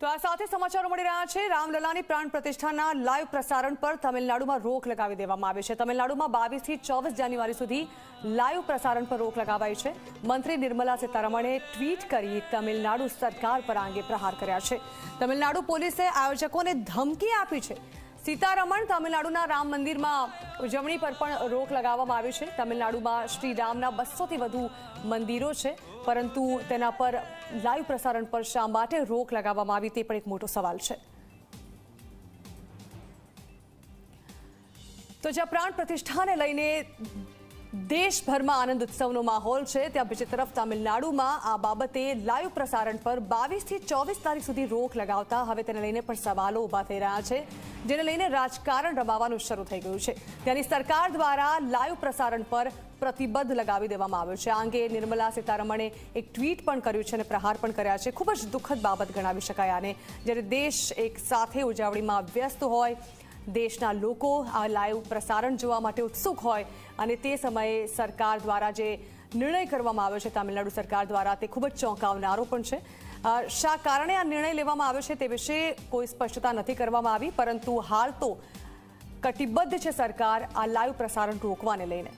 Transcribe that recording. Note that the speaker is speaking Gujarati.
તો આ સાથે સમાચારો મળી રહ્યા છે. રામલલાની પ્રાણ પ્રતિષ્ઠાના લાઈવ પ્રસારણ પર તમિલનાડુમાં રોક લગાવી દેવામાં આવી છે. તમિલનાડુમાં બાવીસથી ચોવીસ જાન્યુઆરી સુધી લાઈવ પ્રસારણ પર રોક લગાવાઈ છે. મંત્રી નિર્મલા સીતારમણે ટ્વીટ કરી તમિલનાડુ સરકાર પર આ અંગે પ્રહાર કર્યા છે. તમિલનાડુ પોલીસે આયોજકોને ધમકી આપી છે. સીતારમણ તમિલનાડુના રામ મંદિરમાં ઉજવણી પર પણ રોક લગાવવામાં આવી છે. તમિલનાડુમાં શ્રી રામના બસોથી વધુ મંદિરો છે, પરંતુ તેના પર લાઈવ પ્રસારણ પર શા માટે રોક લગાવવામાં આવી તે પણ એક મોટો સવાલ છે. તો જ્યાં પ્રાણ પ્રતિષ્ઠાને લઈને દેશભરમાં આનંદ ઉત્સવનો માહોલ છે, ત્યાં બીજી તરફ તમિલનાડુમાં આ બાબતે લાઈવ પ્રસારણ પર બાવીસથી ચોવીસ તારીખ સુધી રોક લગાવતા હવે તેને લઈને પણ સવાલો ઊભા થઈ રહ્યા છે. જેને લઈને રાજકારણ રમાવાનું શરૂ થઈ ગયું છે. ત્યાંની સરકાર દ્વારા લાઈવ પ્રસારણ પર પ્રતિબંધ લગાવી દેવામાં આવ્યો છે. આ અંગે નિર્મલા સીતારમણે એક ટ્વીટ પણ કર્યું છે અને પ્રહાર પણ કર્યા છે. ખૂબ જ દુઃખદ બાબત ગણાવી શકાય આને. જ્યારે દેશ એક સાથે ઉજવણીમાં વ્યસ્ત હોય દેશના લોકો આ લાઈવ પ્રસારણ જોવા માટે ઉત્સુક હોય અને તે સમયે સરકાર દ્વારા જે નિર્ણય કરવામાં આવ્યો છે, તામિલનાડુ સરકાર દ્વારા તે ખૂબ જ ચોંકાવનારો પણ છે. શા કારણે આ નિર્ણય લેવામાં આવ્યો છે તે વિશે કોઈ સ્પષ્ટતા નથી કરવામાં આવી, પરંતુ હાલ તો કટિબદ્ધ છે સરકાર આ લાઈવ પ્રસારણ રોકવાને લઈને.